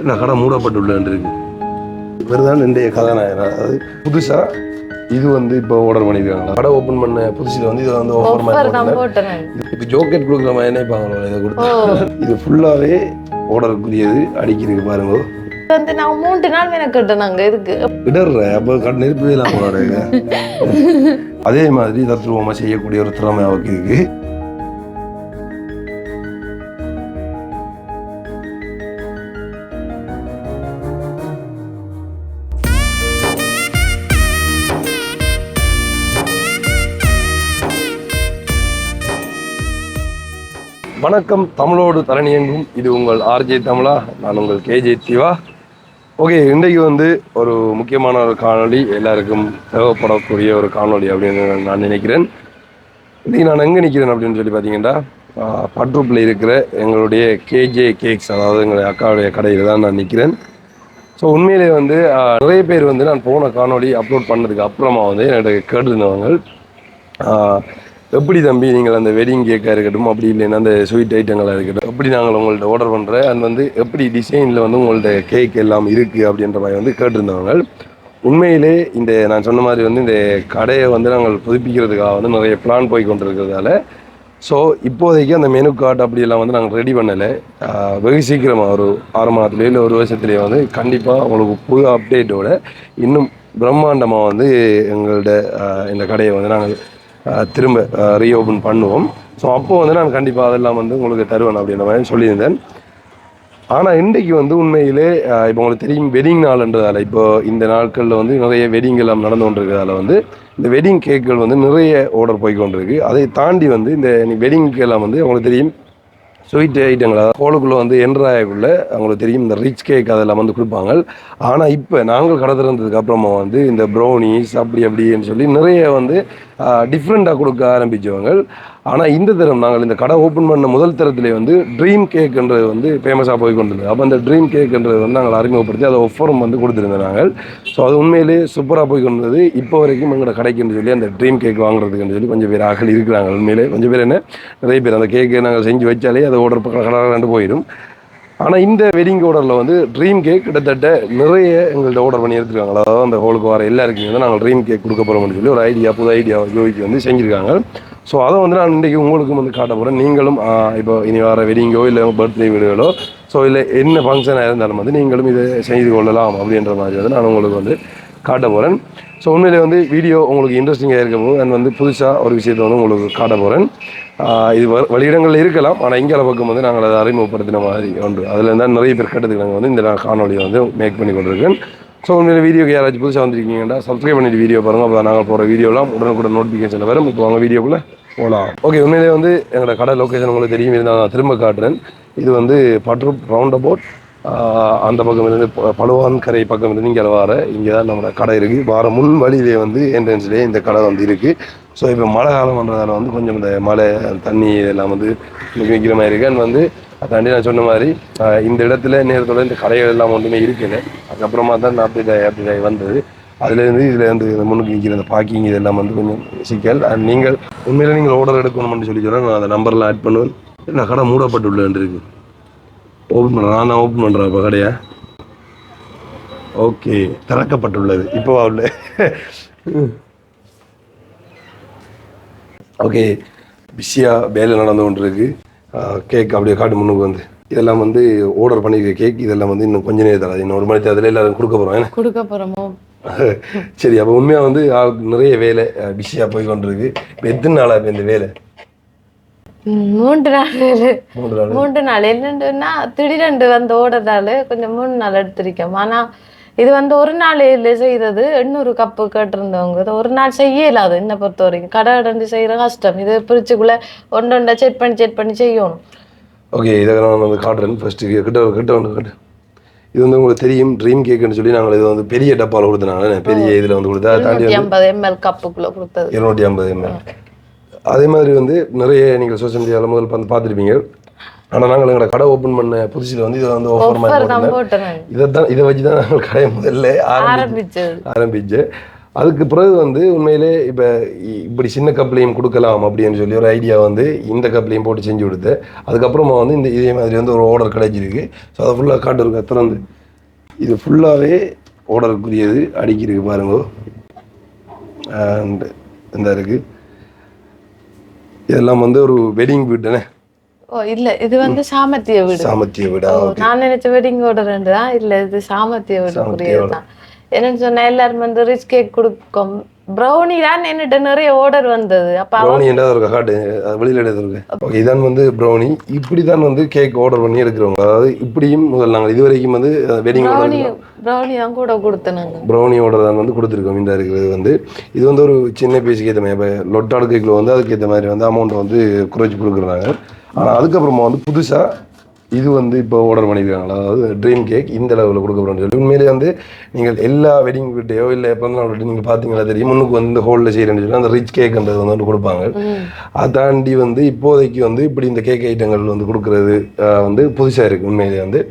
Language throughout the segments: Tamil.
இல்லை கடை மூடப்பட்டுள்ளன்னு இருக்கு இவர் தான் இன்றைய கதாநாயகர். அதாவது புதுசாக இது வந்து இப்போ ஆர்டர் பண்ணியிருக்காங்களா? கடை ஓப்பன் பண்ண புதுசில் வந்து இதை வந்து மாதிரி போட்டேன். இப்போ ஜோக்கெட் கொடுக்குற மாதிரி நினைப்பாங்களோ இதை கொடுத்து? இது ஃபுல்லாகவே ஆர்டருக்குரியது அடிக்கிறது பாருங்க. வந்து நான் மூன்று நாள் மெனக்கட்டேன் நாங்க இதுக்கு இடர்ற அப்போ கட் நெருப்பவே இல்லாம போறாரு அதே மாதிரி தத்ரூபமாக செய்யக்கூடிய ஒரு திறமை அவருக்கு இருக்கு. வணக்கம். தமிழோடு தரணியங்கும் இது உங்கள் ஆர்ஜே தமிழா நான் உங்கள் கேஜே திவா. ஓகே இன்றைக்கு வந்து ஒரு முக்கியமான ஒரு காணொளி எல்லாருக்கும் தேவைப்படக்கூடிய ஒரு காணொளி அப்படின்னு நான் நினைக்கிறேன். இன்றைக்கி நான் எங்கே நிற்கிறேன் அப்படின்னு சொல்லி பார்த்தீங்கன்னா பட்ரூப்பில் இருக்கிற எங்களுடைய கேஜே கேக்ஸ் அதாவது எங்களுடைய அக்காவுடைய கடையில் தான் நான் நிற்கிறேன் ஸோ உண்மையிலே வந்து நிறைய பேர் வந்து நான் போன காணொளி அப்லோட் பண்ணதுக்கு அப்புறமா வந்து என்னோட கேட்டிருந்தவங்க எப்படி தம்பி நீங்கள் அந்த வெட்டிங் கேக்காக இருக்கட்டும் அப்படி இல்லைன்னா அந்த ஸ்வீட் ஐட்டங்களாக இருக்கட்டும் எப்படி நாங்கள் உங்கள்கிட்ட ஆர்டர் பண்ணுற அது வந்து எப்படி டிசைனில் வந்து உங்கள்கிட்ட கேக் எல்லாம் இருக்குது அப்படின்ற மாதிரி வந்து கேட்டிருந்தவங்க உண்மையிலே இந்த நான் சொன்ன மாதிரி வந்து இந்த கடையை வந்து நாங்கள் புதுப்பிக்கிறதுக்காக வந்து நிறைய பிளான் போய் கொண்டிருக்கிறதால ஸோ இப்போதைக்கு அந்த மெனு கார்டு அப்படியெல்லாம் வந்து நாங்கள் ரெடி பண்ணலை. வெகு சீக்கிரமாக ஒரு ஆறு மாதத்துலேயோ இல்லை ஒரு வருஷத்துலேயே வந்து கண்டிப்பாக உங்களுக்கு புது அப்டேட்டோட இன்னும் பிரம்மாண்டமாக வந்து எங்களோட இந்த கடையை வந்து நாங்கள் திரும்ப ரீஓப்பன் பண்ணுவோம். ஸோ அப்போது வந்து நான் கண்டிப்பாக அதெல்லாம் வந்து உங்களுக்கு தருவேன் அப்படின்ற மாதிரி சொல்லியிருந்தேன். ஆனால் இன்றைக்கு வந்து உண்மையிலே இப்போ உங்களுக்கு தெரியும் வெட்டிங் நாள்ன்றதால இப்போ இந்த நாட்களில் வந்து நிறைய வெட்டிங் எல்லாம் நடந்து கொண்டிருக்கிறதால வந்து இந்த வெட்டிங் கேக்குகள் வந்து நிறைய ஆர்டர் போய் கொண்டிருக்கு. அதை தாண்டி வந்து இந்த வெட்டிங்க்கு எல்லாம் வந்து உங்களுக்கு தெரியும் ஸ்வீட் ஐட்டங்களா கோலுக்குள்ளே வந்து என்ட்ராயக்குள்ள அவங்களுக்கு தெரியும் இந்த ரிச் கேக் அதெல்லாம் வந்து கொடுப்பாங்க. ஆனால் இப்போ நாங்கள் கடை திறந்ததுக்கு அப்புறமா வந்து இந்த ப்ரௌனிஸ் அப்படி அப்படின்னு சொல்லி நிறைய வந்து டிஃப்ரெண்ட்டாக கொடுக்க ஆரம்பித்தவங்க ஆனால் இந்த தரம் நாங்கள் இந்த கடை ஓப்பன் பண்ண முதல் தரத்திலே வந்து ட்ரீம் கேக்ன்றது வந்து ஃபேமஸாக போய் கொண்டிருந்தது அப்போ அந்த ட்ரீம் கேக்ன்றது வந்து நாங்கள் அறிமுகப்படுத்தி அதை ஒஃபரும் வந்து கொடுத்துருந்தோம் நாங்கள். ஸோ அது உண்மையிலேயே சூப்பராக போய் கொண்டிருந்தது இப்போ வரைக்கும் எங்களோட கடைக்குன்னு சொல்லி அந்த ட்ரீம் கேக் வாங்குறதுக்குன்னு சொல்லி கொஞ்சம் பேர் ஆகல் இருக்கிறாங்க. உண்மையிலே கொஞ்சம் பேர் என்ன நிறைய பேர் அந்த கேக்கை நாங்கள் செஞ்சு வச்சாலே அதை ஆர்டர் கடை போயிடும். ஆனால் இந்த வெட்டிங் ஆர்டரில் வந்து ட்ரீம் கேக் கிட்டத்தட்ட நிறைய எங்கள்கிட்ட ஆர்டர் பண்ணி எடுத்துருக்காங்க. அதாவது அந்த ஹோலுக்கு வர எல்லாருக்குமே வந்து நாங்கள் ட்ரீம் கேக் கொடுக்க போகிறோம்னு சொல்லி ஒரு ஐடியா புது ஐடியா யோகிக்கு வந்து செஞ்சுருக்காங்க. ஸோ அதை வந்து நான் இன்றைக்கி உங்களுக்கும் வந்து காட்ட போகிறேன் நீங்களும் இப்போ இனி வர வெடிங்கோ இல்லை பர்த்டே வீடுகளோ ஸோ இல்லை என்ன ஃபங்க்ஷனாக இருந்தாலும் வந்து நீங்களும் இதை செய்து கொள்ளலாம் அப்படின்ற மாதிரி வந்து நான் உங்களுக்கு வந்து காட்ட போகிறேன் ஸோ உண்மையிலே வந்து வீடியோ உங்களுக்கு இன்ட்ரெஸ்டிங்காக இருக்க போது நான் வந்து புதுசாக ஒரு விஷயத்தை வந்து உங்களுக்கு காட்ட போகிறேன் இது வ- வெளியிடங்களில் இருக்கலாம் ஆனால் இங்கே பக்கம் வந்து நாங்கள் அதை அறிமுகப்படுத்தின மாதிரி ஒன்று. அதில் இருந்தால் நிறைய பேர் கேட்டதுக்கு நாங்கள் வந்து இந்த காணொலியை வந்து மேக் பண்ணி கொண்டிருக்கேன் ஸோ உண்மையிலே வீடியோக்கு யாராச்சும் புதுசாக வந்திருக்கீங்கடா. சப்ஸ்கிரைப் பண்ணிட்டு வீடியோ பாருங்கள் அப்போ நாங்கள் போகிற வீடியோலாம் உடனுக்குடன் நோட்டிஃபிகேஷன் வரும். இப்போ வாங்க வீடியோக்குள்ளே போகலாம் ஓகே உண்மையிலே வந்து எங்களோட கடை லொக்கேஷன் உங்களுக்கு தெரியும். இருந்தால் நான் திரும்ப காட்டுறேன். இது வந்து பட்ரு ரவுண்ட் அபவுட் அந்த பக்கம் இருந்து பழுவான் கரை பக்கம் இருந்து இங்கே வர இங்கே தான் நம்மளோட கடை இருக்குது வார முன் வழியிலே வந்து என்ட்ரன்ஸ்லேயே இந்த கடை வந்து இருக்குது ஸோ இப்போ மழை காலம் பண்ணுறதால வந்து கொஞ்சம் இந்த மழை தண்ணி இதெல்லாம் வந்து நிற்கிற மாதிரி இருக்கு. அண்ட் வந்து அதாண்டி நான் சொன்ன மாதிரி இந்த இடத்துல நேரத்தோட இந்த கடைகள் எல்லாம் ஒன்றுமே இருக்கல அதுக்கப்புறமா தான் நான் அப்படி அப்படி வந்தது. அதுலேருந்து இதில் வந்து இந்த முன்னுக்கு நிற்கிற அந்த பார்க்கிங் இதெல்லாம் வந்து கொஞ்சம் சிக்கல். அண்ட் நீங்கள் உண்மையிலே நீங்கள் ஆர்டர் எடுக்கணும்னு சொல்லி சொன்னால் நான் அந்த நம்பர்லாம் ஆட் பண்ணுவேன். நான் கடை மூடப்பட்டுள்ளேன் இருக்கு. ஓப்பன் பண்ணுறேன் நான் தான் ஓப்பன் பண்ணுறேன் இப்போ கடையை. ஓகே திறக்கப்பட்டுள்ளது. இப்போவா உள்ள ஓகே பிஸியாக வேலை நடந்து கொண்டிருக்கு. கேக் அப்படியே காட்டு முன்னுக்கு வந்து. இதெல்லாம் வந்து ஆர்டர் பண்ணியிருக்க கேக் இதெல்லாம் வந்து இன்னும் கொஞ்ச நேரத்தில் அது இன்னும் ஒரு மணி தேதியில் எல்லாரும் கொடுக்க போகிறோம் கொடுக்க போறோமோ? சரி அப்போ உண்மையாக வந்து நிறைய வேலை பிஸியாக போய் கொண்டிருக்கு. இப்போ எத்தனை நாளாக இப்போ இந்த வேலை? மூன்று நாள். மூன்று நாள்? என்னண்டுன்னா திடீரென்று வந்து ஓடுறதால கொஞ்சம் மூணு நாள் எடுத்திருக்கோம். ஆனா இது வந்து ஒரு நாள் செய்யறது எண்ணூறு கப்பு கேட்டிருந்தவங்க. இது ஒரு நாள் செய்ய இல்லாது என்னை பொறுத்த வரைக்கும். கடை அடைஞ்சு செய்யற கஷ்டம். இது பிரிச்சுக்குள்ள ஒன்று ஒன்றை செட் பண்ணி செட் பண்ணி செய்யணும். ஓகே இதை நான் வந்து காட்டுறேன். ஃபஸ்ட்டு கிட்ட கிட்ட வந்து காட்டு. இது வந்து உங்களுக்கு தெரியும் ட்ரீம் கேக்குன்னு சொல்லி நாங்கள் இது வந்து பெரிய டப்பாவில் கொடுத்தனாங்க பெரிய இதில் வந்து கொடுத்தா தாண்டி ஐம்பது எம்எல் கப்புக்குள்ள கொடுத்தது. இருநூற்றி ஐம்பது எம்எல் அதே மாதிரி வந்து நிறைய நீங்கள் சோஷியல் மீடியாவில் முதல் வந்து பார்த்துருப்பீங்க. ஆனால் நாங்கள் எங்களோட கடை ஓப்பன் பண்ண புதுசில் வந்து இதை வந்து ஆஃபர் மாதிரி போட்டேன் இதை தான் இதை வச்சு தான் நாங்கள் கடையை முதல்ல ஆரம்பி ஆரம்பிச்சது. ஆரம்பிச்சு. அதுக்கு பிறகு வந்து உண்மையிலே இப்போ இப்படி சின்ன கப்லையும் கொடுக்கலாம் அப்படின்னு சொல்லி ஒரு ஐடியா வந்து இந்த கப்லையும் போட்டு செஞ்சு கொடுத்து அதுக்கப்புறமா வந்து இந்த இதே மாதிரி வந்து ஒரு ஆர்டர் கிடைச்சிருக்கு. ஸோ அதை ஃபுல்லாக காட்டுருக்க திறந்து இது ஃபுல்லாகவே ஆர்டருக்குரியது அடிக்கிருக்கு பாருங்க. அண்ட் இந்த இருக்குது இதெல்லாம் வந்து ஒரு வெட்டிங் வீடுனே. ஓ இல்ல இது வந்து சாமத்திய வீடு. சாமத்திய வீடா? நான் நினைச்ச வெட்டிங்கோட ரெண்டு தான் இல்ல இது சாமத்திய வீடுக்குரியது தான் என்னன்னு சொன்னா எல்லாரும் வந்து ரிச் கேக் கொடுக்கும். ப்ரௌனி தான் என்னட்ட நிறைய ஆர்டர் வந்தது. அப்ப ப்ரௌனி என்ன இருக்கா? அது வெளியில் எடுத்துருக்கு ஓகே இதான் வந்து ப்ரௌனி இப்படி தான் வந்து கேக் ஆர்டர் பண்ணி எடுக்கிறவங்க. அதாவது இப்படியும் முதல்ல நாங்கள் இது வரைக்கும் வந்து வெட்டிங் ப்ரௌனி ப்ரௌனி தான் கூட கொடுத்தனுங்க. ப்ரௌனி ஆர்டர் தான் வந்து கொடுத்துருக்கோம். இந்த இருக்கிறது வந்து. இது வந்து ஒரு சின்ன பீஸுக்கு ஏற்ற மாதிரி இப்போ லொட்டாடு கேக்கில் வந்து அதுக்கு ஏற்ற மாதிரி வந்து அமௌண்ட் வந்து குறைச்சி கொடுக்குறாங்க. ஆனால் அதுக்கப்புறமா வந்து புதுசாக இது வந்து இப்போ ஆர்டர் பண்ணியிருக்காங்களா அதாவது ட்ரீம் கேக் இந்த லெவலில் கொடுக்க போகிறோம்னு சொல்லி. உண்மையிலேயே வந்து நீங்கள் எல்லா வெட்டிங் வீட்டையோ இல்லை நாள் வீட்டையோ நீங்கள் பார்த்தீங்கன்னா தெரியும் முன்னுக்கு வந்து ஹோல்டில் செய்கிறேன்னு சொல்லி அந்த ரிச் கேக்ன்றது வந்து கொடுப்பாங்க. அதை தாண்டி வந்து இப்போதைக்கு வந்து இப்படி இந்த கேக் ஐட்டங்கள் வந்து கொடுக்குறது வந்து புதுசாக இருக்குது உண்மையிலேயே வந்து.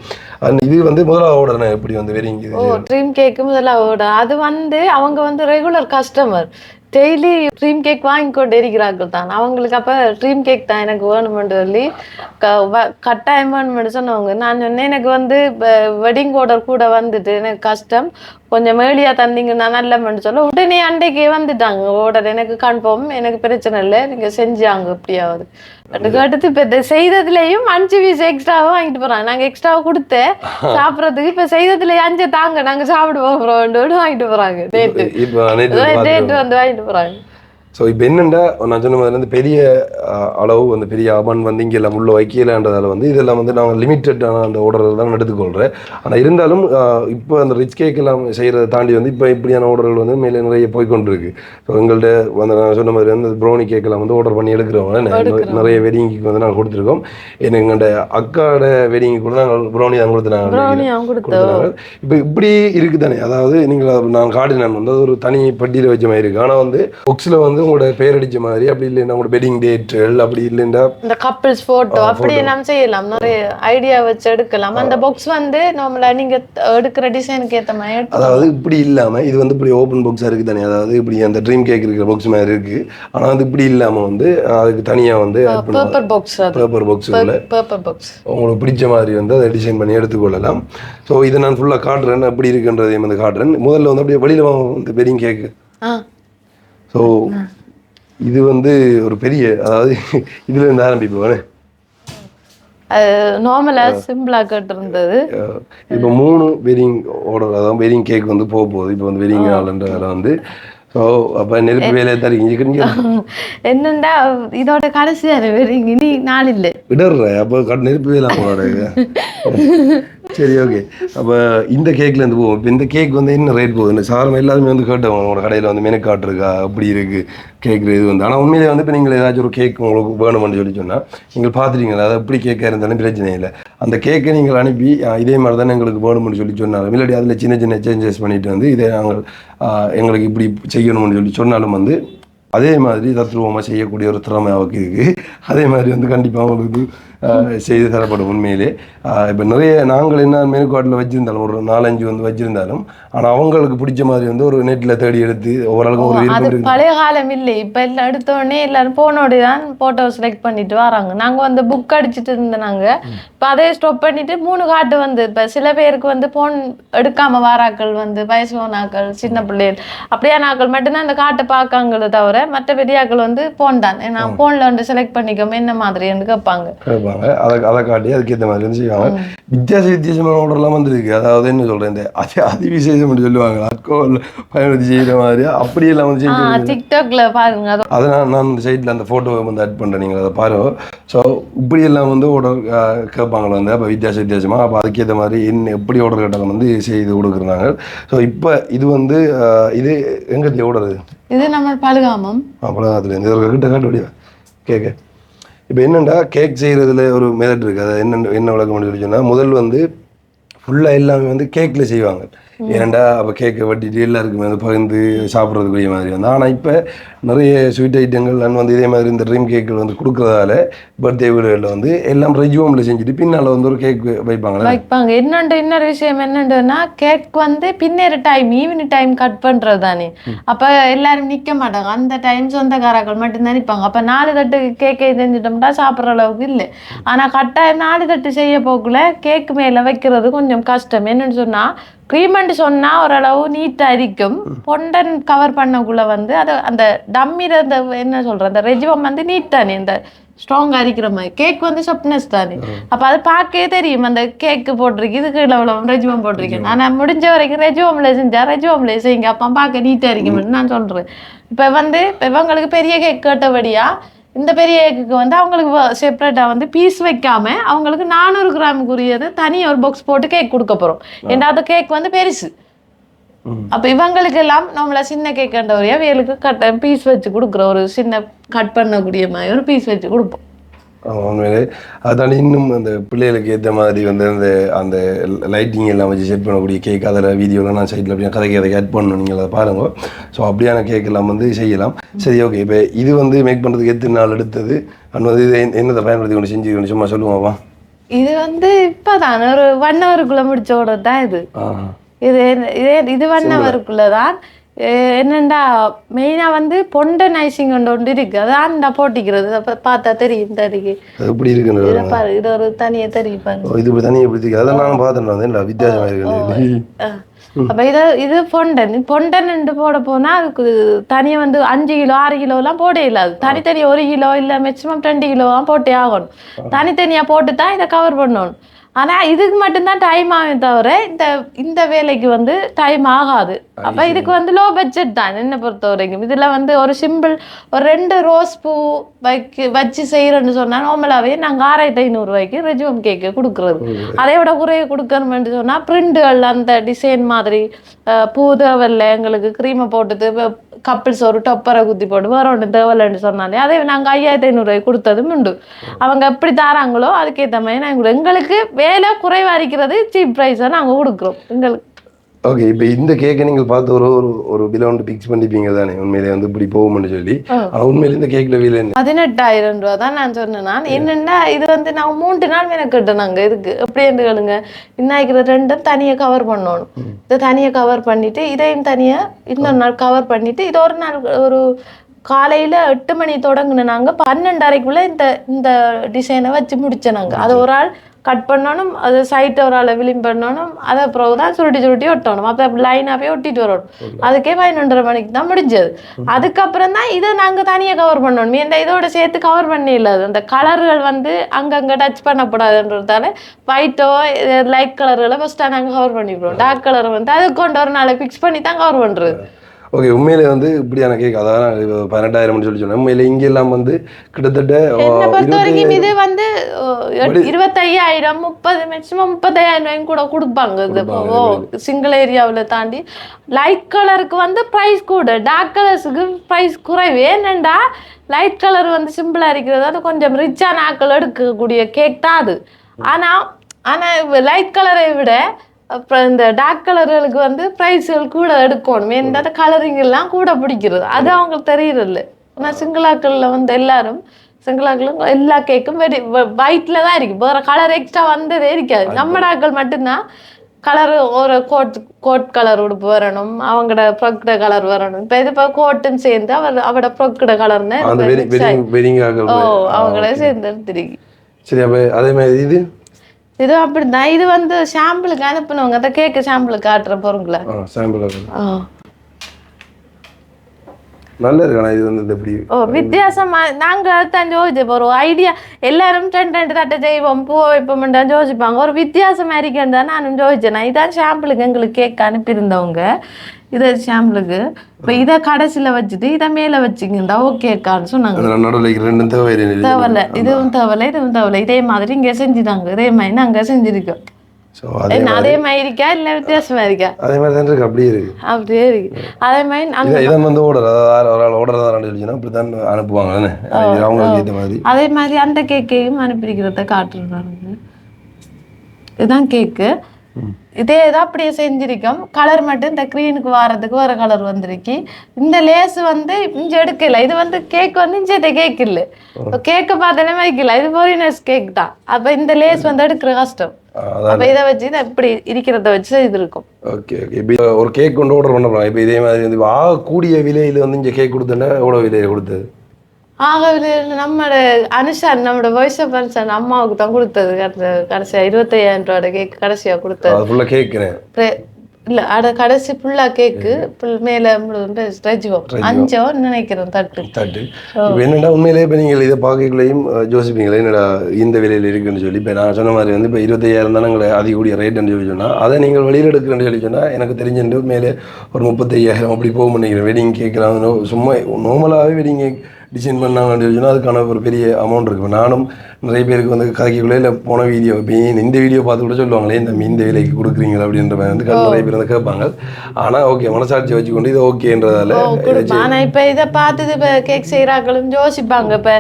அண்ட் இது வந்து முதலாக ஆர்டர் எப்படி வந்து வெட்டிங் ட்ரீம் கேக்கு முதல்ல order. அது வந்து அவங்க வந்து regular customer daily dream cake வாங்கி கொண்டு இருக்கிறார்கள் தான். அவங்களுக்கு அப்ப ட்ரீம் கேக் தான் எனக்கு வேணுமென்று சொல்லி க வ- கட்டாயம் வேணுமென்று சொன்னவங்க நான் சொன்னேன் எனக்கு வந்து வெட்டிங் ஆர்டர் கூட வந்துட்டு எனக்கு கஷ்டம். கொஞ்சம் மேலியா தந்தீங்கன்னா நல்லமென்று சொல்ல உடனே அன்றைக்கே வந்துட்டாங்க. ஆர்டர் எனக்கு கன்ஃபார்ம் எனக்கு பிரச்சனை இல்லை. நீங்க செஞ்சாங்க எப்படியாவது. அதுக்கு அடுத்து இப்போ இந்த செய்ததுலேயும் அஞ்சு பீஸ் எக்ஸ்ட்ராவும் வாங்கிட்டு போறாங்க. நாங்க எக்ஸ்ட்ராவை கொடுத்தேன் சாப்பிட்றதுக்கு இப்ப செய்ததுல அஞ்சு தாங்க. நாங்க சாப்பிட போகிறோம் வாங்கிட்டு போறாங்க. நேற்று வந்து வாங்கிட்டு போறாங்க. ஸோ இப்போ என்னென்னா நான் சொன்ன மாதிரி வந்து பெரிய அளவு வந்து பெரிய அமன் வந்து இங்கே எல்லாம் உள்ள வைக்கலன்றதால வந்து இதெல்லாம் வந்து நாங்கள் லிமிட்டடான அந்த ஆர்டர்கள் தான் எடுத்துக்கொள்கிறேன் ஆனால் இருந்தாலும் இப்போ அந்த ரிச் கேக் எல்லாம் செய்கிறத தாண்டி வந்து இப்போ இப்படியான ஆர்டர்கள் வந்து மேலே நிறைய போய்க்கொண்டிருக்கு ஸோ எங்கள்கிட்ட வந்து நான் சொன்ன மாதிரி வந்து ப்ரௌனி கேக் எல்லாம் வந்து ஆர்டர் பண்ணி எடுக்கிறவங்க நிறைய வெட்டிங்க்கு வந்து நாங்கள் கொடுத்துருக்கோம். எனக்கு எங்கள்கிட்ட அக்காவோட வெட்டிங்க்கு கூட நாங்கள் ப்ரௌனி தான் கொடுத்துனாங்க. இப்போ இப்படி இருக்கு தானே அதாவது நீங்கள் நான் காட்டினேன் வந்து ஒரு தனி பட்டியல வச்ச மாதிரி இருக்கு. ஆனால் வந்து புக்ஸில் வந்து உங்களோட பேர் அடிச்ச மாதிரி அப்படி இல்லைன்னா உங்களோட வெட்டிங் டேட்டுகள் அப்படி இல்லைன்னா இந்த கப்பிள்ஸ் போட்டோ அப்படி எல்லாம் செய்யலாம். நிறைய ஐடியா வச்சு எடுக்கலாம். அந்த பாக்ஸ் வந்து நார்மலா நீங்க எடுக்கிற டிசைனுக்கு ஏத்த மாதிரி அதாவது இப்படி இல்லாமல் இது வந்து இப்படி ஓப்பன் பாக்ஸாக இருக்குது தானே அதாவது இப்படி அந்த ட்ரீம் கேக் இருக்கிற பாக்ஸ் மாதிரி இருக்குது ஆனால் வந்து இப்படி இல்லாமல் வந்து அதுக்கு தனியாக வந்து பேப்பர் பாக்ஸ் அது. பேப்பர் பாக்ஸுக்குள்ள பேப்பர் பாக்ஸ் உங்களுக்கு பிடிச்ச மாதிரி வந்து அதை டிசைன் பண்ணி எடுத்துக்கொள்ளலாம். ஸோ இதை நான் ஃபுல்லாக காட்டுறேன். எப்படி இருக்குன்றதையும் வந்து காட்டுறேன். முதல்ல வந்து அப்படியே வெளியில் வந்து வெட்டிங் கேக்கு ஸோ இது வந்து ஒரு பெரிய அதாவது இதுல இருந்து ஆரம்பிப்போம் அது நார்மலா சிம்பிளா கேட்டிருந்தது. இப்போ மூணு வெரிங் ஆர்டர் அதாவது வெரிங் கேக் வந்து போக போகுது. இப்போ வந்து வெரிங் நாள்ன்றதால வந்து. ஸோ அப்போ நெருப்பு வேலையை தரீங்க என்னண்டா இதோட கடைசி வேறீங்க இனி நாள் இல்லை விடற அப்போ கட் நெருப்பு வேலை அவங்களோட சரி ஓகே அப்போ இந்த கேக்லேருந்து போவோம் இப்போ இந்த கேக் வந்து என்ன ரேட் போகுது? சாரம் எல்லாருமே வந்து கேட்டவங்க உங்களோட கடையில் வந்து மெனு கார்டு இருக்கா? அப்படி இருக்கு. கேக் இது வந்து. ஆனால் உண்மையிலே வந்து இப்போ நீங்கள் ஏதாச்சும் ஒரு கேக் உங்களுக்கு வேணும்னு சொல்லி சொன்னால் நீங்கள் பார்த்துட்டீங்களா? அது எப்படி கேக்காக இருந்தாலும் பிரச்சனை இல்லை. அந்த கேக்கை நீங்கள் அனுப்பி இதே மாதிரி தானே எங்களுக்கு வேணும்னு சொல்லி சொன்னாலும் இல்லாட்டி அதில் சின்ன சின்ன சேஞ்சஸ் பண்ணிட்டு வந்து இதை நாங்கள் எங்களுக்கு இப்படி செய்யணும்னு சொல்லி சொன்னாலும் வந்து அதே மாதிரி தத்ரூபமாக செய்யக்கூடிய ஒரு திறமை அவருக்கு இருக்குது அதே மாதிரி வந்து கண்டிப்பாக அவங்களுக்கு செய்து தரப்படும் உண்மையிலே. இப்போ நிறைய நாங்கள் என்ன மெனு கார்டில் வச்சிருந்தாலும் ஒரு நாலஞ்சு வந்து வச்சிருந்தாலும் ஆனால் அவங்களுக்கு பிடிச்ச மாதிரி வந்து ஒரு நெட்டில் தேடி எடுத்து ஓரளவுக்கு ஒரு அது பழைய காலம் இல்லை. இப்ப எல்லாம் எடுத்த உடனே எல்லாரும் போனோடய தான் போட்டோ செலக்ட் பண்ணிட்டு வராங்க. நாங்க வந்து புக் அடிச்சிட்டு இருந்தாங்க இப்ப அதே ஸ்டாப் பண்ணிட்டு மூணு காட்டு வந்து இப்ப சில பேருக்கு வந்து போன் எடுக்காம வாராக்கள் வந்து வயசுனாக்கள் சின்ன பிள்ளைகள் அப்படியே நாக்கள் மட்டும்தான் அந்த காட்டை பார்க்காங்களே தவிர மற்ற பெரியாக்கள் வந்து போன் தான். நான் போன்ல வந்து செலக்ட் பண்ணிக்கோமே என்ன மாதிரின்னு கேட்பாங்க. கேட்பாங்க அதை அதை காட்டி அதுக்கேற்ற மாதிரி வந்து செய்வாங்க. வித்தியாச வித்தியாசமான ஆர்டர்லாம் வந்துருக்கு. அதாவது என்ன சொல்கிறேன் இந்த அதி அதி விசேஷம் சொல்லுவாங்க. அக்கோல் பயன்படுத்தி செய்கிற மாதிரி அப்படியெல்லாம் வந்து செஞ்சு டிக்டாக்ல பாருங்க. அது நான் நான் அந்த சைட்டில் அந்த ஃபோட்டோவை வந்து ஆட் பண்ணுறேன் நீங்கள் அதை பாருங்க ஸோ இப்படியெல்லாம் வந்து ஆர்டர் கேட்பாங்க வந்து? அப்போ வித்தியாச வித்தியாசமாக அப்போ அதுக்கேற்ற மாதிரி என்ன எப்படி ஆர்டர் கேட்டாலும் வந்து செய்து கொடுக்குறாங்க. ஸோ இப்போ இது வந்து இது எங்கே ஆர்டர் இது நம்ம பழுகாமம் அவ்வளோதுலேருந்து இது கிட்ட காட்ட முடியும் கேட்க இப்போ என்னென்னா கேக் செய்கிறதுல ஒரு மெதட் இருக்குது அதை என்ன என்ன விளக்கம் சொல்லி சொன்னால் முதல் வந்து ஃபுல்லாக எல்லாமே வந்து கேக்கில் செய்வாங்க. ஏன்டா அப்போ கேக்கை வெட்டிட்டு எல்லாருக்குமே வந்து பகிர்ந்து சாப்பிட்றதுக்குரிய மாதிரி வந்து. ஆனால் இப்போ நிறைய ஸ்வீட் ஐட்டங்கள் வந்து இதே மாதிரி இந்த ட்ரீம் கேக்குகள் வந்து கொடுக்குறதால பர்த்டே வீடுகளில் வந்து எல்லாம் ரெஜுவமில் செஞ்சுட்டு பின்னால் வந்து ஒரு கேக் வைப்பாங்களே? வைப்பாங்க. இன்னொன்று இன்னொரு விஷயம் என்னண்டுன்னா கேக் வந்து பின்னேற டைம் ஈவினிங் டைம் கட் பண்றது தானே. அப்ப எல்லாரும் நிக்க மாட்டாங்க. அந்த டைம் சொந்தக்காரர்கள் மட்டும்தான் நிற்பாங்க அப்ப நாலு தட்டு கேக்கை செஞ்சுட்டோம்னா சாப்பிட்ற அளவுக்கு இல்லை. ஆனா கட்டாயம் நாலு தட்டு செய்ய போக்குள்ள கேக் மேல வைக்கிறது கொஞ்சம் கஷ்டம். என்னன்னு சொன்னா க்ரீமெண்ட் சொன்னா ஓரளவு நீட்டா இருக்கும். பொண்டன் கவர் பண்ணக்குள்ள வந்து அது அந்த டம்மில அந்த என்ன சொல்ற அந்த ரெஜிவம் வந்து நீட் தானே இந்த ஸ்ட்ராங்கா அரிக்கிற மாதிரி. கேக் வந்து சொப்னஸ் தானே. அப்ப அது பார்க்கவே தெரியும். அந்த கேக்கு போட்டிருக்கு இதுக்கு இவ்வளவு ரெஜிவம் போட்டிருக்கேன் ஆனா முடிஞ்ச வரைக்கும் ரெஜிவம்ல செஞ்சா ரெஜிவம்ல செய்யுங்க அப்ப பார்க்க நீட்டா இருக்கும் நான் சொல்றேன். இப்ப வந்து இப்ப இவங்களுக்கு பெரிய கேக் கேட்டபடியா இந்த பெரிய கேக்குக்கு வந்து அவங்களுக்கு செப்பரேட்டா வந்து பீஸ் வைக்காம அவங்களுக்கு நானூறு கிராமுக்குரியது தனி ஒரு பாக்ஸ் போட்டு கேக் கொடுக்க போறோம். ஏன்னா அந்த கேக் வந்து பெருசு. அப்ப இவங்களுக்கு எல்லாம் நம்மள சின்ன கேக் கண்டவரையா வேலுக்கு கட்ட பீஸ் வச்சு கொடுக்குற ஒரு சின்ன கட் பண்ணக்கூடிய மாதிரி ஒரு பீஸ் வச்சு கொடுப்போம். உண்மையிலே. அதாண்டி இன்னும் அந்த பிள்ளைகளுக்கு ஏற்ற மாதிரி வந்து அந்த அந்த லைட்டிங் எல்லாம் வச்சு செட் பண்ணக்கூடிய கேக் அதில் வீடியோலாம் நான் சைடில் அப்படியே கதை கதை ஆட் பண்ணணும். நீங்கள் அதை பாருங்க. ஸோ அப்படியான கேக் எல்லாம் வந்து செய்யலாம். சரி ஓகே இப்போ இது வந்து மேக் பண்ணுறதுக்கு எத்தனை நாள் எடுத்தது? அண்ட் வந்து இது என்னத்தை பயன்படுத்தி கொண்டு செஞ்சு கொண்டு சும்மா சொல்லுவாப்பா இது வந்து இப்பதான் ஒரு ஒன் ஹவருக்குள்ள முடிச்சோட தான் இது. இது இதே ஒன் ஹவருக்குள்ளதான் என்னண்டா மெயினா வந்து பொண்டை நைசிங் ஒன்று ஒன்று இருக்கு. அதான் நான் போட்டிக்கிறது. அப்ப பார்த்தா தெரியும் அது எப்படி இருக்குன்னு இதை பாரு இது ஒரு தனியா தெரியும் பாருங்க. ஓ, இது இப்படி தனியாக எப்படி இருக்கு அதெல்லாம் நான் பார்த்துட்டு வித்தியாசமாக இருக்குது ஆ. அப்ப இது இது பொண்டன் பொண்டன் ரெண்டு போட போனா அதுக்கு தனியா வந்து அஞ்சு கிலோ ஆறு கிலோ எல்லாம் போட இல்லாது தனித்தனி ஒரு கிலோ இல்ல மேக்சிமம் ரெண்டு கிலோ தான் போட்டே ஆகணும். தனித்தனியா போட்டு தான் இதை கவர் பண்ணணும். ஆனா இதுக்கு மட்டும்தான் டைம் ஆகும் தவிர இந்த இந்த வேலைக்கு வந்து டைம் ஆகாது. அப்ப இதுக்கு வந்து லோ பட்ஜெட் தான் என்ன பொறுத்த வரைக்கும் இதுல வந்து ஒரு சிம்பிள் ஒரு ரெண்டு ரோஸ் பூ வைக்க வச்சு செய்யறோம்னு சொன்னா நார்மலாவே நாங்க ஆறாயிரத்தி ஐநூறு ரூபாய்க்கு ரெஜுவம் கேக்கு கொடுக்குறது. அதை விட குறைய கொடுக்கணும்னு சொன்னா பிரிண்டுகள் அந்த டிசைன் மாதிரி அஹ், பூ தேவையில்ல எங்களுக்கு க்ரீமை போட்டுட்டு கப்பிள்ஸ் ஒரு டொப்பரை குத்தி போட்டு வேற ஒன்று தேவையில்லைன்னு சொன்னாலே அதே நாங்கள் ஐயாயிரத்தி ஐநூறுரூவாய்க்கு கொடுத்ததும் உண்டு அவங்க எப்படி தராங்களோ அதுக்கேற்ற மாதிரி நாங்கள் எங்களுக்கு வேலை குறைவாக இருக்கிறது சீப் ப்ரைஸாக நாங்கள் கொடுக்குறோம் எங்களுக்கு ஓகே இப்போ இந்த கேக்கை நீங்கள் பார்த்து ஒரு ஒரு ஒரு விலை ஒன்று ஃபிக்ஸ் பண்ணிப்பீங்க தானே? உண்மையிலே வந்து இப்படி போகும்னு சொல்லி. ஆனால் உண்மையிலே இந்த கேக்கில் விலை என்ன? பதினெட்டாயிரம் ரூபா தான் நான் சொன்னேன். நான் என்னன்னா இது வந்து நான் மூன்று நாள் மெனக்கட்டேன் நாங்க இதுக்கு. எப்படி என்று கேளுங்க. இன்னைக்கு ரெண்டும் தனியா கவர் பண்ணணும். இதை தனியா கவர் பண்ணிட்டு இதையும் தனியா இன்னொரு நாள் கவர் பண்ணிட்டு இது ஒரு நாள் ஒரு காலையில எட்டு மணி தொடங்குன நாங்க பன்னெண்டரைக்குள்ள இந்த இந்த டிசைனை வச்சு முடிச்சோம் நாங்க அது ஒரு ஆள் கட் பண்ணணும் அது சைட்டை ஒரு ஆளை விளிம் பண்ணணும் அதை பிறகு தான் சுருட்டி சுருட்டி ஒட்டணும். அப்போ லைனாகவே ஒட்டிட்டு வரணும் அதுக்கே பதினொன்றரை மணிக்கு தான் முடிஞ்சது. அதுக்கப்புறம் தான் இதை நாங்கள் தனியாக கவர் பண்ணணும். இந்த இதோட சேர்த்து கவர் பண்ணிடல அந்த கலர்கள் வந்து அங்கங்கே டச் பண்ணக்கூடாதுன்றதால ஒயிட்டோ லைட் கலர்களை ஃபஸ்ட்டாக நாங்கள் கவர் பண்ணிவிடுவோம் டார்க் கலர் வந்து அது கொண்டு ஒரு நாளை ஃபிக்ஸ் பண்ணி தான் கவர் பண்ணுறது ஓகே உண்மையிலே வந்து இப்படியான கேக் அதான் பன்னெண்டாயிரம்னு சொல்லி சொன்னேன். உண்மையிலே இங்கெல்லாம் வந்து கிட்டத்தட்ட இது வந்து இருபத்தையாயிரம் முப்பது மேக்ஸிமம் முப்பத்தையாயிரம் கூட கொடுப்பாங்க ஓ சிங்கிள் ஏரியாவுல தாண்டி. லைட் கலருக்கு வந்து ப்ரைஸ் கூட. டார்க் கலர்ஸுக்கு ப்ரைஸ் குறைவு. ஏனெண்டா லைட் கலர் வந்து சிம்பிளா இருக்கிறது. அது கொஞ்சம் ரிச்சான ஆக்கள் எடுக்கக்கூடிய கேக் தான் அது. ஆனா ஆனா லைட் கலரை விட அப்புறம் இந்த டார்க் கலர்களுக்கு வந்து ப்ரைஸ்கள் கூட எடுக்கணும். ஏன்னா கலரிங் எல்லாம் கூட பிடிக்கிறது. அது அவங்களுக்கு தெரியறதில்ல. ஆனால் சிங்கிளாக்களில் வந்து எல்லாரும் சிங்கிளாக்களும் எல்லா கேக்கும் வெரி ஒயிட்ல தான் இருக்கு. வேற கலர் எக்ஸ்ட்ரா வந்ததே இருக்காது. நம்ம டாக்கள் மட்டும்தான் கலர் ஒரு கோட் கோட் கலர் உடுப்பு வரணும். அவங்களோட ப்ரொக்கட கலர் வரணும். இப்போ இது இப்போ கோட்டுன்னு சேர்ந்து அவர் அவட ப்ரொக்கட கலர்னு ஓ அவங்கள சேர்ந்து எடுத்துருக்கு சரி அப்போ அதே மாதிரி இது இது அப்படிதான். இது வந்து ஷாம்பிளுக்கு அனுப்புனவங்க அந்த கேக்கு ஷாம்பிளுக்கு காட்டுற சாம்பிள் நல்லா இது வந்து இப்படி? ஓ வித்தியாசமா நாங்க தான் யோசிச்சு ஒரு ஐடியா எல்லாரும் ரெண்டு ரெண்டு தட்டை செய்வோம் பூ வைப்போம் தான் யோசிப்பாங்க. ஒரு வித்தியாசம் இருக்கேன் தான் நானும் யோசிச்சேன். இதான் ஷாம்பிளுக்கு எங்களுக்கு கேக் அனுப்பியிருந்தவங்க. இதை ஷாம்பிளுக்கு இப்போ இதை கடைசியில் வச்சுட்டு இதை மேலே வச்சுக்கிண்டா ஓகேக்கான்னு சொன்னாங்க. நடுவில் ரெண்டும் தேவை தேவையில்ல. இதுவும் தேவையில்ல இதுவும் தேவையில்ல. இதே மாதிரி இங்கே செஞ்சுட்டாங்க. இதே மாதிரி நாங்கள் செஞ்சிருக்கோம். ஸோ அதே அதே மாதிரி இருக்கா இல்லை வித்தியாசமா இருக்கா அதே மாதிரி தான் இருக்கு அப்படியே இருக்கு. அப்படியே இருக்கு அதே மாதிரி இதை வந்து அதாவது ஒரு ஆள் தான் சொல்லிச்சுன்னா அப்படி தான் அனுப்புவாங்க தானே இது அவங்களுக்கு ஏற்ற மாதிரி. அதே மாதிரி அந்த கேக்கையும் அனுப்பியிருக்கிறத காட்டுறாங்க. இதுதான் கேக்கு. இதே தான் அப்படியே செஞ்சிருக்கோம். கலர் மட்டும் இந்த க்ரீனுக்கு வாரதுக்கு வேற கலர் வந்திருக்கு. இந்த லேஸ் வந்து இங்க எடுக்கல. இது வந்து கேக் வந்து இஞ்சத்தை கேக் இல்லை. கேக்கை பார்த்தாலே வைக்கல இது ஃபாரினர்ஸ் கேக் தான். அப்ப இந்த லேஸ் வந்து எடுக்கிற கஷ்டம். அப்ப இதை வச்சு இதை இப்படி இருக்கிறத வச்சு இது இருக்கும். Okay okay. இப்போ ஒரு கேக் கொண்டு ஆர்டர் பண்ண போகிறோம் இப்போ இதே மாதிரி வந்து ஆகக்கூடிய விலையில் வந்து இங்கே கேக் கொடுத்தேன்னா எவ்வளோ விலையில் கொடுத்தது? ஆகவே நம்மளோட அனுஷான் நம்மளோட வாய்ஸ் ஆஃப் அனுஷான் அம்மாவுக்கு தான் கொடுத்தது. இருபத்தையாயிரம் ரூபாயோட கேக் கடைசியா கொடுத்தது. ஃபுல்லாக கேட்குறேன் இல்ல அட கடைசி ஃபுல்லா கேக்கு. மேல ரஜுவம் அஞ்சோ நினைக்கிறேன் தட்டு. தட்டு. இப்போ என்னடா உண்மையிலே இப்போ நீங்கள் இதை பார்க்கக்குள்ளேயும் ஜோசிப்பீங்களே என்னடா இந்த விலையில் இருக்குன்னு சொல்லி. இப்போ நான் சொன்ன மாதிரி வந்து இப்போ இருபத்தையாயிரம் தானே எங்களை அதிகூடிய ரேட்டுன்னு சொல்லி சொன்னால் அதை நீங்கள் வெளியில் எடுக்கிறேன்னு சொல்லி சொன்னால் எனக்கு தெரிஞ்சுட்டு மேலே ஒரு முப்பத்தையாயிரம் அப்படி போக நினைக்கிறேன். வெட்டிங் கேட்குறாங்க சும்மா நார்மலாகவே வெட்டிங் கேக் டிசைன் பண்ணாங்கன்னு சொல்லி சொன்னால் அதுக்கான ஒரு பெரிய அமௌண்ட் இருக்குது இப்போ நானும் நிறைய பேருக்கு வந்து கதைக்குள்ளே இல்லை போன வீடியோ ஏன் இந்த வீடியோ பார்த்து கூட சொல்லுவாங்களே இந்த இந்த விலைக்கு கொடுக்குறீங்களா அப்படின்ற மாதிரி வந்து நிறைய பேர் வந்து கேட்பாங்க. ஆனால் ஓகே மனசாட்சி வச்சுக்கொண்டு இது ஓகேன்றதால ஓ கொடுப்பேன் ஆனா இப்ப இதை பார்த்துட்டு இப்ப கேக் செய்யறாக்களும் யோசிப்பாங்க. இப்ப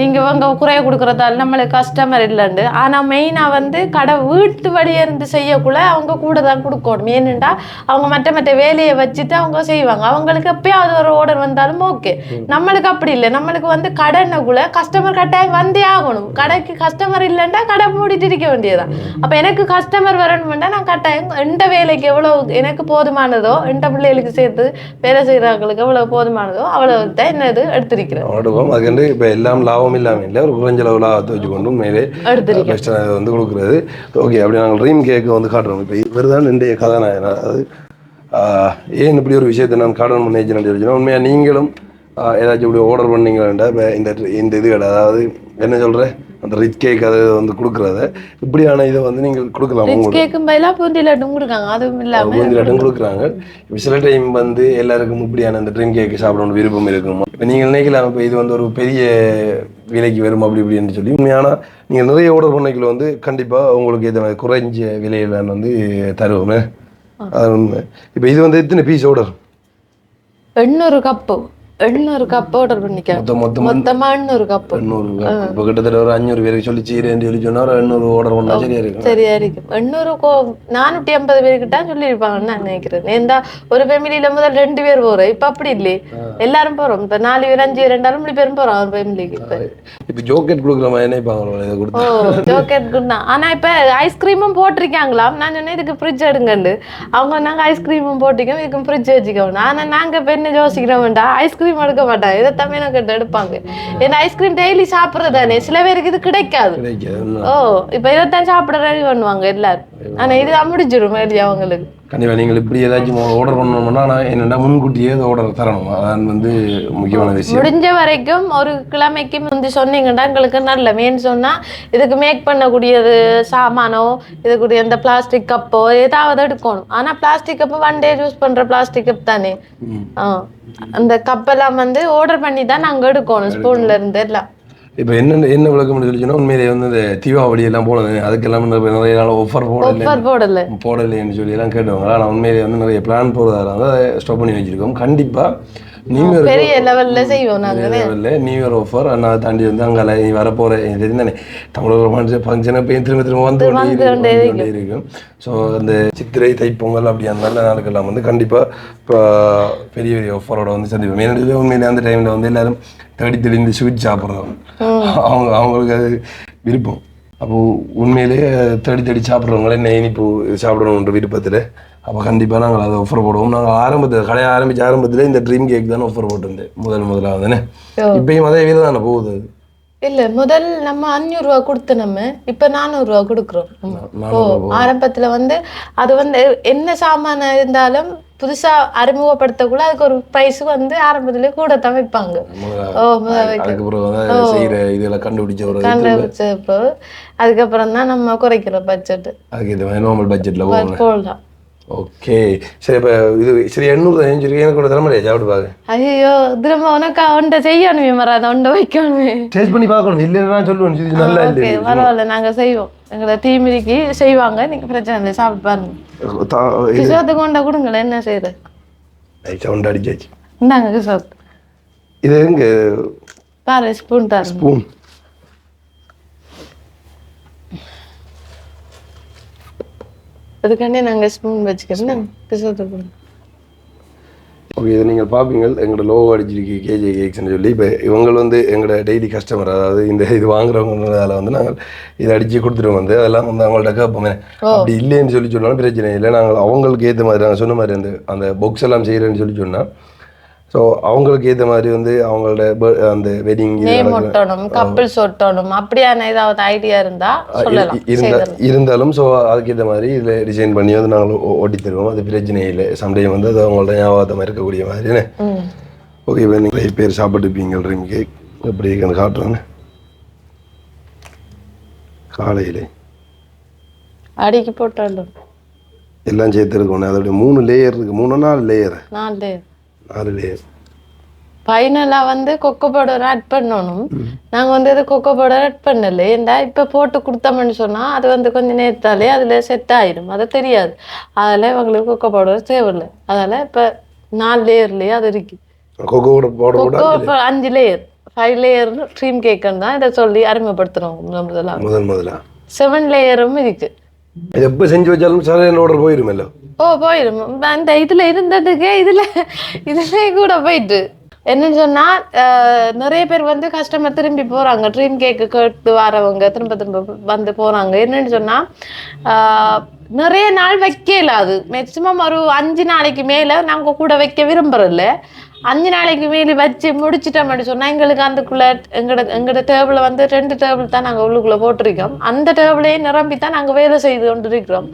நீங்க இவங்க குறைய கொடுக்கறதால நம்மளுக்கு கஸ்டமர் இல்லைண்டு ஆனா மெயினா வந்து கடை வீட்டு வழியே இருந்து செய்யக்குள்ள அவங்க கூட தான் கொடுக்கணும். ஏன்னுட்டா அவங்க மற்ற மற்ற வேலையை வச்சுட்டு அவங்க செய்வாங்க. அவங்களுக்கு எப்பயாவது ஒரு ஆர்டர் வந்தாலும் ஓகே நம்மளுக்கு அப்படி இல்லை. நம்மளுக்கு வந்து கடைன்னுக்குள்ள கஸ்டமர் கட்டாயம் வந்தே ஆகணும். கடைக்கு கஸ்டமர் இல்லைன்னா கடை மூடிட்டு இருக்க வேண்டியதுதான். அப்ப எனக்கு கஸ்டமர் வரணும்னா நான் கட்டாயம் எந்த வேலைக்கு எவ்வளவு எனக்கு போதுமானதோ எந்த பிள்ளைகளுக்கு சேர்த்து வேலை செய்யறவங்களுக்கு எவ்வளவு போதுமானதோ அவ்வளவு தான் என்னது எடுத்திருக்கிறேன். ஆடுவோம். அதுக்கு இப்போ எல்லாம் லாபம் இல்லாமல் இல்லை ஒரு குறைஞ்ச அளவு லாபத்தை வச்சுக்கொண்டு மேலே எடுத்திருக்கேன் வந்து கொடுக்குறது. ஓகே அப்படி நாங்கள் ட்ரீம் கேக்கு வந்து காட்டுறோம். இப்போ இவர் தான் இன்றைய கதாநாயகன். ஆஹ், ஏன் இப்படி ஒரு விஷயத்தை நான் கார்டன் பண்ண சொல்லிச்சுன்னா உண்மையாக நீங்களும் ஏதாச்சும் இப்படி ஆர்டர் பண்ணீங்களா இப்போ இந்த இந்த இது கடை அதாவது என்ன சொல்கிற அந்த ரிச் கேக் அதை வந்து கொடுக்குறத இப்படியான இதை வந்து நீங்கள் கொடுக்கலாம் ரிச் கேக்கும் பதிலா பூந்தி லட்டும் கொடுக்காங்க அதுவும் இல்லாம பூந்தி லட்டும் கொடுக்குறாங்க. இப்போ சில டைம் வந்து எல்லாருக்கும் இப்படியான இந்த ட்ரீம் கேக் சாப்பிடணும் விருப்பம் இருக்கும்? இப்போ நீங்கள் நினைக்கலாம் இப்போ இது வந்து ஒரு பெரிய விலைக்கு வரும் அப்படி இப்படின்னு சொல்லி. உண்மையான நீங்கள் நிறைய ஆர்டர் பண்ணிக்கல வந்து கண்டிப்பாக உங்களுக்கு இதை குறைஞ்ச விலையில வந்து தருவோமே. அது உண்மை. இப்போ இது வந்து எத்தனை பீஸ் ஆர்டர் எண்ணூறு கப்பு எண்ணூறு கப்பு எண்ணூறு இப்போ கிட்டத்தட்ட ஒரு அஞ்சூறு பேருக்கு சொல்லி சீரேன்னு சொல்லி சொன்னா ஒரு எண்ணூறு ஆர்டர் பண்ணா சரியா இருக்கும் சரியா இருக்கும் எண்ணூறு கோ நானூற்றி ஐம்பது பேருக்கிட்ட சொல்லியிருப்பாங்கன்னு நான் நினைக்கிறேன் ஏந்தா ஒரு ஃபேமிலியில முதல் ரெண்டு பேர் போறோம் இப்ப அப்படி இல்லையே எல்லாரும் போறோம் இப்ப நாலு பேர் அஞ்சு பேர் ரெண்டாலும் இப்படி பேரும் போறோம் ஒரு ஃபேமிலிக்கு இப்ப இப்போ ஜோக்கெட் கொடுக்குற மாதிரி ஓ ஜோக்கெட் குட்னா ஆனா இப்ப ஐஸ்கிரீமும் போட்டிருக்காங்களாம் நான் சொன்னேன் இதுக்கு ஃப்ரிட்ஜ் எடுங்கண்டு அவங்க நாங்க ஐஸ்கிரீமும் போட்டிக்கோம் இதுக்கு ஃப்ரிட்ஜ் வச்சுக்கோம் ஆனா நாங்க இப்ப என்ன யோசிக்கிறோம்டா ஐஸ்கிரீம் எடுக்க மாட்டாங்க இதை தமிழக கிட்ட எடுப்பாங்க. ஏன்னா ஐஸ்கிரீம் டெய்லி சாப்பிட்றதானே சில பேருக்கு இது கிடைக்காது. கிடைக்காது. ஓ இப்ப இதைத்தான் சாப்பிட ரெடி பண்ணுவாங்க எல்லாரும். ஆனா இது முடிஞ்சிரும் மாதிரி அவங்களுக்கு. கண்டிப்பாக நீங்கள் இப்படி ஏதாச்சும் ஆர்டர் பண்ணணும்னா நான் என்னென்னா முன்கூட்டியே ஆர்டர் தரணும். அதான் வந்து முக்கியமான விஷயம். முடிஞ்ச வரைக்கும் ஒரு கிழமைக்கு முந்தி சொன்னீங்கன்னா எங்களுக்கு நல்ல மெயின் சொன்னா இதுக்கு மேக் பண்ணக்கூடியது சாமானோ இதுக்குரிய இந்த பிளாஸ்டிக் கப்போ ஏதாவது எடுக்கணும். ஆனா plastic cup one day use பண்ற பிளாஸ்டிக் கப் தானே. அந்த கப்பெல்லாம் வந்து ஆர்டர் பண்ணி தான் நாங்க எடுக்கணும் ஸ்பூன்ல இருந்து எல்லாம். இப்போ என்ன என்ன விளக்கம் சொல்லி சொன்னா உண்மையிலே வந்து இந்த தீபாவளி எல்லாம் போனது அதுக்கெல்லாம் நிறைய நாள் ஆஃபர் போடல போடல. போடலைன்னு சொல்லி எல்லாம் கேட்டவங்க. ஆனால் உண்மையிலே வந்து நிறைய பிளான் போகிறதால வந்து ஸ்டாப் பண்ணி வச்சிருக்கோம். கண்டிப்பாக நியூ பெரிய லெவல்ல செய்வோம் நாங்க. இல்லை நியூ இயர் ஆஃபர் நான் தாண்டி வந்து அங்கே நீ வரப்போகிற தெரியும் தானே? தமிழக ஃபங்க்ஷன் இப்போ திரும்ப திரும்ப வந்து கொண்டே இருக்கும் ஸோ அந்த சித்திரை தைப்பொங்கல் அப்படி அந்த நல்ல நாளுக்கெல்லாம் வந்து கண்டிப்பாக பெரிய பெரிய ஆஃபரோட வந்து சந்திப்போம். ஏன்னா உண்மையிலே அந்த டைமில் வந்து எல்லாரும் தேடி இந்த ஸ்வீட் சாப்பிட்றோம். அவங்க அவங்களுக்கு அது விருப்பம். அப்போ உண்மையிலேயே தேடி தேடி சாப்பிட்றவங்களே என்ன இனிப்பு சாப்பிடணுன்ற விருப்பத்தில். அப்போ கண்டிப்பாக நாங்கள் அதை ஆஃபர் போடுவோம். நாங்கள் ஆரம்பத்தில் கடையை ஆரம்பிச்ச ஆரம்பத்தில் இந்த ட்ரீம் கேக் தானே ஆஃபர் போட்டிருந்தேன். முதல் முதலாக தானே. இப்பயும் அதே வீடு தானே போகுது? அது இல்ல முதல் நம்ம அஞ்சூறு ரூபா கொடுத்து நம்ம இப்ப நானூறு ரூபா கொடுக்குறோம். ஓ ஆரம்பத்துல வந்து அது வந்து என்ன சாமான இருந்தாலும் புதுசா அறிமுகப்படுத்தக்குள்ள அதுக்கு ஒரு பிரைஸ் வந்து ஆரம்பத்திலே கூட தான் வைப்பாங்க கண்டுபிடிச்ச அதுக்கப்புறம் தான் நம்ம குறைக்கிறோம் பட்ஜெட் போடலாம். ஓகே சரி இப்போ இது சரி எண்ணூறு சொல்லி எனக்கு கூட சாப்பிட்டு பார்க்க ஐயோ திரும்ப உனக்கு ஒன்றை செய்யணுமே மறாத ஒன்றை வைக்கணுமே. டேஸ்ட் பண்ணி பார்க்கணும். இல்லைன்னா நான் சொல்லுவேன். இது நல்லா இல்லை பரவாயில்ல நாங்க செய்வோம். எங்களை தீமிதிக்கு செய்வாங்க. நீங்க பிரச்சனை இல்லை சாப்பிட்டு பாருங்க. கிஷோத்துக்கு கொண்ட கொடுங்களேன் என்ன செய்யறது? சவுண்ட் அடிச்சாச்சு. இந்தாங்க கிஷோத் இது எங்க? பாரு ஸ்பூன் தரணும் ஸ்பூன் அதுக்காண்டி நாங்க ஸ்பூன் வச்சுக்கிறோம். பிசத்து ஓகே இதை நீங்கள் பார்ப்பீங்க எங்களோட லோ அடிச்சிருக்கு கேஜே கேக்ஸ்னு சொல்லி. இப்போ இவங்க வந்து எங்களோட டெய்லி கஸ்டமர் அதாவது இந்த இது வாங்குறவங்கனால வந்து நாங்கள் இதை அடித்து கொடுத்துருவோம் வந்து. அதெல்லாம் வந்து அவங்கள்ட்ட கேட்போமே. அப்படி இல்லைன்னு சொல்லி சொன்னாலும் பிரச்சனை இல்லை. நாங்கள் அவங்களுக்கு ஏற்ற மாதிரி நாங்கள் சொன்ன மாதிரி அந்த அந்த பொக்ஸ் எல்லாம் செய்கிறேன்னு சொல்லி சொன்னால் ஸோ அவங்களுக்கு ஏற்ற மாதிரி வந்து அவங்களோட அந்த வெட்டிங் நேம் ஒட்டணும் கப்பிள்ஸ் ஒட்டணும் அப்படியான ஏதாவது ஐடியா இருந்தா. இருந்தாலும் ஸோ அதுக்கேற்ற மாதிரி இதில் டிசைன் பண்ணி வந்து நாங்கள் ஒட்டி தருவோம். அது பிரச்சனை இல்லை. சம்டைம் வந்து அது அவங்கள்ட்ட ஞாபகத்தமாக இருக்கக்கூடிய மாதிரி ஓகே இப்போ நீங்கள் பேர் சாப்பிட்டுப்பீங்க ட்ரீம் கேக் எப்படி இருக்குன்னு காட்டுறேன்னு காலையில். அடிக்கி போட்டாலும். எல்லாம் சேர்த்து இருக்கணும் அதோட மூணு லேயர் இருக்குது மூணு நாலு லேயர் நாலு நாலு லேயர் ஃபைனலா வந்து கொக்கோ பவுடர் ஆட் பண்ணணும். நாங்க வந்து அது கொக்கோ பவுடர் ஆட் பண்ணல. ஏண்டா இப்ப போட்டு கொடுத்தோம்னு சொன்னா அது வந்து கொஞ்ச நேரத்தாலே அதுல செட் ஆயிடும் அது தெரியாது. அதில் இவங்களுக்கு கொக்கோ பவுடர் தேவையில்லை. அதனால இப்ப நாலு லேயர்லயே அது இருக்கு. கொக்கோ இப்ப அஞ்சு லேயர் ஃபைவ் லேயர் க்ரீம் கேக்குன்னு தான் இதை சொல்லி அறிமுகப்படுத்துறோம் முதல்ல முதல். முதலா செவன் லேயரும் இருக்கு. இது எப்போ செஞ்சு வச்சாலும் சார் ஆர்டர் போயிருமല്ലോ ஓ போயிடும் அந்த இதில் இருந்ததுக்கே இதில் இதுலேயே கூட போயிட்டு. என்னன்னு சொன்னால் நிறைய பேர் வந்து கஸ்டமர் திரும்பி போகிறாங்க ட்ரீம் கேக்கு கேட்டு வரவங்க திரும்ப திரும்ப வந்து போகிறாங்க என்னன்னு சொன்னால் நிறைய நாள் வைக்கல அது. மேக்சிமம் ஒரு அஞ்சு நாளைக்கு மேலே நாங்கள் கூட வைக்க விரும்புறதில்ல. அஞ்சு நாளைக்கு மேலே வச்சு முடிச்சிட்டோம்னு சொன்னா எங்களுக்கு அந்தக்குள்ளே எங்களோட எங்களோட டேபிள வந்து ரெண்டு டேபிள் தான் நாங்கள் உள்ளுக்குள்ள போட்டிருக்கோம். அந்த டேபிளையே நிரம்பி தான் நாங்கள் வேலை செய்து கொண்டு இருக்கிறோம்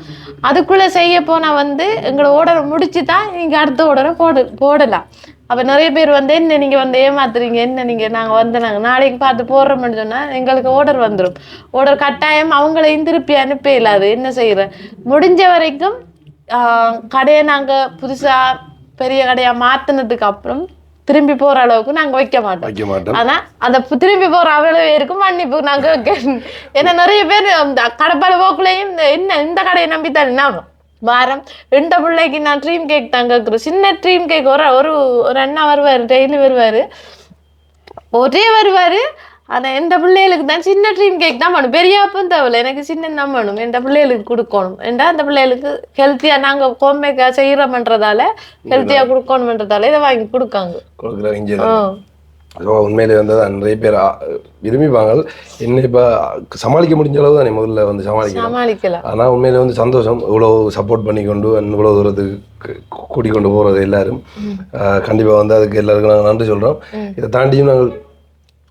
அதுக்குள்ள செய்ய போனால் வந்து எங்களோட ஓடரை முடிச்சு தான் நீங்கள் அடுத்த ஓடரை போடு போடலாம். அப்போ நிறைய பேர் வந்து என்ன நீங்கள் வந்து ஏமாத்துறீங்க? என்ன நீங்கள் நாங்கள் வந்து நாங்கள் நாளைக்கு பார்த்து போடுறோம்னு சொன்னால் எங்களுக்கு ஓடர் வந்துடும் ஓடர் கட்டாயம் அவங்களையும் திருப்பி அனுப்ப இல்லாது என்ன செய்கிறேன் முடிஞ்ச வரைக்கும் கடையை நாங்கள் புதுசாக பெரிய கடையா மாத்துனதுக்கு அப்புறம் திரும்பி போற அளவுக்கு நாங்க வைக்க மாட்டோம். வைக்க மாட்டோம். ஆனா அந்த திரும்பி போற அவ்வளவு இருக்கும் மன்னிப்பு நாங்க ஏன்னா நிறைய பேர் அந்த கடப்பாடு போக்குலையும் இந்த என்ன இந்த கடையை நம்பி தான் வாரம் ரெண்டு பிள்ளைக்கு நான் ட்ரீம் கேக் தான் கேட்குறேன் சின்ன ட்ரீம் கேக் ஒரு ஒரு ஒரு அண்ணா வருவாரு டெய்லி வருவாரு. ஒரே வருவாரு ஆனா எந்த பிள்ளைகளுக்கு தான் சின்ன ட்ரீம் கேக் தான் வேணும். பெரிய அப்பம் தேவையில்ல. எனக்கு சின்ன தான் வேணும். எந்த பிள்ளைகளுக்கு கொடுக்கணும்? ஏன்டா அந்த பிள்ளைகளுக்கு ஹெல்த்தியா நாங்க ஹோம்மேக்கா செய்யறோம்ன்றதால ஹெல்த்தியா கொடுக்கணும்ன்றதால இதை வாங்கி கொடுக்காங்க. உண்மையிலே வந்து நிறைய பேர் விரும்பிப்பாங்க. என்ன இப்போ சமாளிக்க முடிஞ்ச அளவு தானே முதல்ல வந்து சமாளிக்கலாம் சமாளிக்கலாம். ஆனால் உண்மையில வந்து சந்தோஷம். இவ்வளோ சப்போர்ட் பண்ணி கொண்டு இவ்வளோ தூரத்துக்கு கூட்டிக் கொண்டு போகிறது எல்லாரும். கண்டிப்பாக வந்து அதுக்கு எல்லாருக்கும் நாங்கள் நன்றி சொல்கிறோம் இதை தாண்டியும் நாங்கள்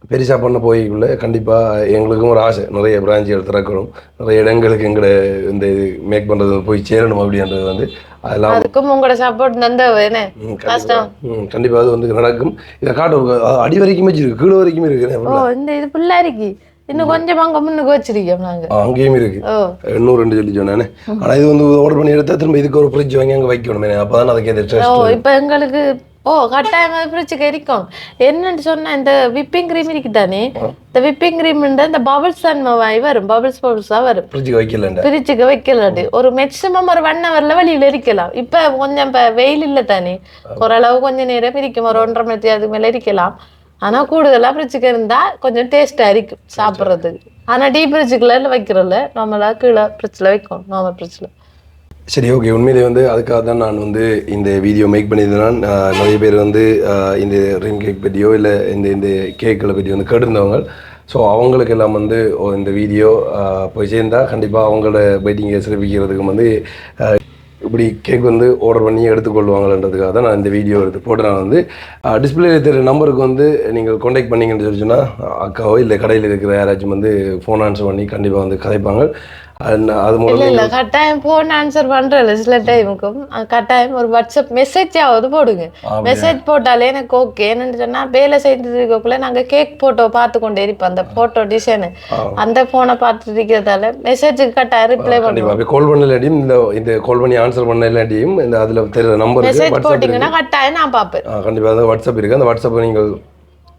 பெருசாக பண்ண போய்க்குள்ள கண்டிப்பாக எங்களுக்கும் ஒரு ஆசை. நிறைய பிரான்ச்சுகள் திறக்கணும். நிறைய இடங்களுக்கு எங்களை இந்த இது மேக் பண்ணுறது போய் சேரணும் அப்படின்றது வந்து அதெல்லாம் அதுக்கும் உங்களோட சப்போர்ட் தந்த என்ன? ம், கண்டிப்பா. ம், கண்டிப்பா அது வந்து நடக்கும். இதை காட்டும் அடி வரைக்கும் வச்சிருக்கு கீழே வரைக்கும் இருக்கு இந்த இது புல்லா இருக்கு. இன்னும் கொஞ்சம் அங்க முன்னுக்கு வச்சிருக்கோம் நாங்க. ஆ, அங்கேயும் இருக்கு. எண்ணூறு ரெண்டு சொல்லி சொன்னானே. ஆனா இது வந்து ஆர்டர் பண்ணி எடுத்தா திரும்ப இதுக்கு ஒரு ஃப்ரிட்ஜ் வாங்கி அங்க வைக்கணும் அப்பதான் அதுக்கு ஏற்ற ஓ ட்ரெஸ்ட் இப்ப எங்களுக்கு ஓ கட்டாயமா ஃப்ரிட்ஜுக்கு இருக்கும் என்னன்னு சொன்னா இந்த விப்பிங் கிரீம் இருக்குதானே இந்த விப்பிங் கிரீம் இந்த பபிள்ஸ் தன்மை வரும். பபிள்ஸ் பபிள்ஸா வரும். ஃப்ரிட்ஜுக்கு வைக்கலண்டா ஃப்ரிட்ஜுக்கு வைக்கலாது ஒரு மேக்ஸிமம் ஒரு ஒன் ஹவர்ல வெளியில இருக்கலாம். இப்ப கொஞ்சம் இப்ப வெயில் இல்ல தானே? ஓரளவு கொஞ்ச நேரம் இருக்கும் ஒரு ஒன்றரை மணி நேரத்துக்கு மேல இருக்கலாம். ஆனா கூடுதலா ஃப்ரிட்ஜுக்கு இருந்தா கொஞ்சம் டேஸ்டா இருக்கும் சாப்பிடுறதுக்கு. ஆனா டீப் ஃப்ரிட்ஜுக்குள்ள வைக்கிறோம்ல. நார்மலா கீழே ஃப்ரிட்ஜ்ல வைக்கும். நார்மல் ஃப்ரிட்ஜ்ல சரி ஓகே உண்மையிலே வந்து அதுக்காக தான் நான் வந்து இந்த வீடியோ மேக் பண்ணியிருந்தேன். நிறைய பேர் வந்து இந்த ரிம் கேக் பற்றியோ இல்லை இந்த இந்த கேக்களை பற்றி வந்து கேட்டிருந்தவங்க. ஸோ அவங்களுக்கு எல்லாம் வந்து ஓ, இந்த வீடியோ போய் சேர்ந்தால் கண்டிப்பாக அவங்களோட வெயிட்டிங்கை சிறப்பிக்கிறதுக்கு வந்து இப்படி கேக் வந்து ஆர்டர் பண்ணி எடுத்துக்கொள்வாங்கன்றதுக்காக தான் நான் இந்த வீடியோ எடுத்து போட்டு நான் வந்து டிஸ்பிளே இருக்கிற நம்பருக்கு வந்து நீங்கள் காண்டாக்ட் பண்ணீங்கன்னு சொல்லி அக்காவோ இல்லை கடையில் இருக்கிற யாராச்சும் வந்து ஃபோன் ஆன்சர் பண்ணி கண்டிப்பாக வந்து கதைப்பாங்க. அது மூலம் இல்ல கட்டாயம் போன் ஆன்சர் பண்றேன் சில டைமுக்கும் கட்டாயம் ஒரு வாட்ஸ்அப் மெசேஜ் ஆகுது போடுங்க. மெசேஜ் போட்டாலே எனக்கு ஓகே என்னன்னு சொன்னா வேலை செய்துட்டு இருக்கக்குள்ள நாங்க கேக் போட்டோ பார்த்து கொண்டே இருப்போம். அந்த போட்டோ டிசைனு அந்த போனை பார்த்துட்டு இருக்கிறதால மெசேஜுக்கு கட்டாயம் ரிப்ளை பண்ணுவோம். கால் பண்ண இல்லாட்டியும் இந்த இந்த கால் பண்ணி ஆன்சர் பண்ண இல்லாட்டியும் இந்த அதுல தெரியுற நம்பருக்கு மெசேஜ் வாட்ஸ்அப் போட்டீங்கன்னா கட்டாயம் நான் பார்ப்பேன். கண்டிப்பா. வாட்ஸ்அப் இருக்கு. அந்த வாட்ஸ்அப்பை நீங்கள்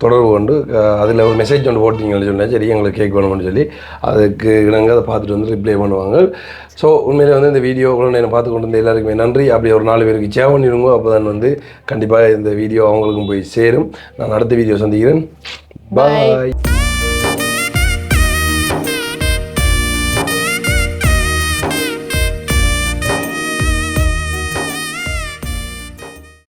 தொடர்பு கொண்டு அதுல ஒரு மெசேஜ் ஒன்று போட்டீங்கன்னு சொன்னா சரி எங்களுக்கு கேக் வேணும்னு சொல்லி. அதுக்கு இணங்க அதை பார்த்துட்டு வந்து ரிப்ளை பண்ணுவாங்க. ஸோ உண்மையிலே வந்து இந்த வீடியோ கூட நான் பார்த்து கொண்டு இருந்த எல்லாருக்குமே நன்றி. அப்படி ஒரு நாலு பேருக்கு சேவ் பண்ணிடுங்க அப்போ தான் வந்து கண்டிப்பாக இந்த வீடியோ அவங்களுக்கும் போய் சேரும். நான் அடுத்த வீடியோ சந்திக்கிறேன். பாய்